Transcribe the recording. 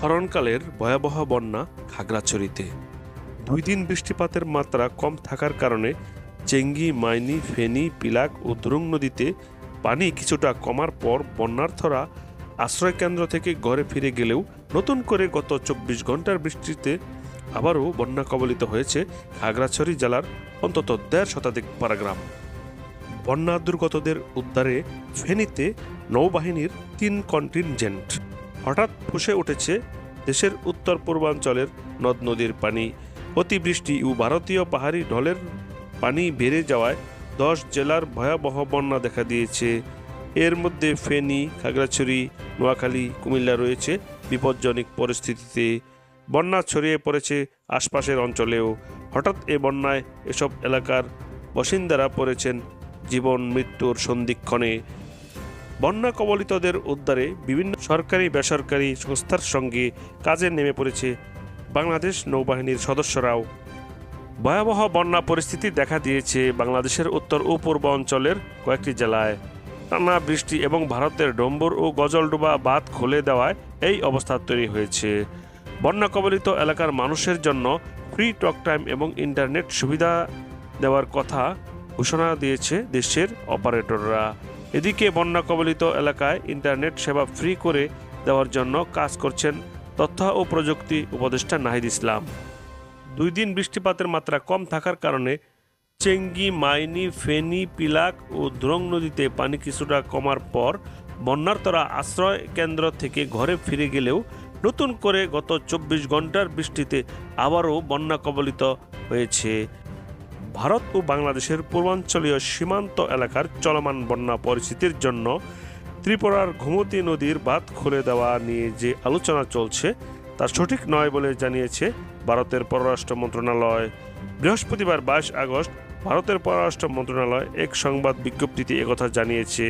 মহানকালের ভয়াবহ বন্যা খাগড়াছড়িতে। দুই দিন বৃষ্টিপাতের মাত্রা কম থাকার কারণে চেঙ্গি, মাইনি, ফেনী, পিলাক ও দুরুং নদীতে পানি কিছুটা কমার পর বন্যার্থরা আশ্রয়কেন্দ্র থেকে ঘরে ফিরে গেলেও নতুন করে গত চব্বিশ ঘণ্টার বৃষ্টিতে আবারও বন্যা কবলিত হয়েছে খাগড়াছড়ি জেলার অন্তত দেড় শতাধিক পারাগ্রাম বন্যা দুর্গতদের উদ্ধারে ফেনীতে নৌবাহিনীর তিন কন্টিনজেন্ট। হঠাৎ ফুসে উঠেছে দেশের উত্তর পূর্বাঞ্চলের নদ নদীর পানি। অতিবৃষ্টি ও ভারতীয় পাহাড়ি ঢলের পানি বেড়ে যাওয়ায় দশ জেলার ভয়াবহ বন্যা দেখা দিয়েছে। এর মধ্যে ফেনী, খাগড়াছড়ি, নোয়াখালী, কুমিল্লা রয়েছে বিপজ্জনক পরিস্থিতিতে। বন্যা ছড়িয়ে পড়েছে আশপাশের অঞ্চলেও। হঠাৎ এ বন্যায় এসব এলাকার বাসিন্দারা পড়েছেন জীবন মৃত্যুর সন্ধিক্ষণে। বন্যা কবলিতদের উদ্ধারে বিভিন্ন সরকারি, বেসরকারি সংস্থার সঙ্গে কাজে নেমে পড়েছে বাংলাদেশ নৌবাহিনীর সদস্যরাও। ভয়াবহ বন্যা পরিস্থিতি দেখা দিয়েছে বাংলাদেশের উত্তর ও পূর্ব অঞ্চলের কয়েকটি জেলায়। টানা বৃষ্টি এবং ভারতের ডম্বর ও গজলডোবা বাঁধ খুলে দেওয়ায় এই অবস্থা তৈরি হয়েছে। বন্যা কবলিত এলাকার মানুষের জন্য ফ্রি টক টাইম এবং ইন্টারনেট সুবিধা দেওয়ার কথা ঘোষণা দিয়েছে দেশের অপারেটররা। এদিকে বন্যা কবলিত এলাকায় ইন্টারনেট সেবা ফ্রি করে দেওয়ার জন্য কাজ করছেন তথ্য ও প্রযুক্তি উপদেষ্টা নাহিদ ইসলাম। দুই দিন বৃষ্টিপাতের মাত্রা কম থাকার কারণে চেঙ্গি, মাইনি, ফেনি, পিলাক ও দ্রং নদীতে পানি কিছুটা কমার পর বন্যার্তরা আশ্রয় কেন্দ্র থেকে ঘরে ফিরে গেলেও নতুন করে গত চব্বিশ ঘণ্টার বৃষ্টিতে আবারও বন্যা কবলিত হয়েছে। ভারত ও বাংলাদেশের পূর্বাঞ্চলীয় সীমান্ত এলাকার চলমান বন্যা পরিস্থিতির জন্য ত্রিপুরার ঘুমতি নদীর বাঁধ খুলে দেওয়া নিয়ে যে আলোচনা চলছে, তা সঠিক নয় বলে জানিয়েছে ভারতের পররাষ্ট্র মন্ত্রণালয়। বৃহস্পতিবার বাইশ আগস্ট ভারতের পররাষ্ট্র মন্ত্রণালয় এক সংবাদ বিজ্ঞপ্তিতে একথা জানিয়েছে।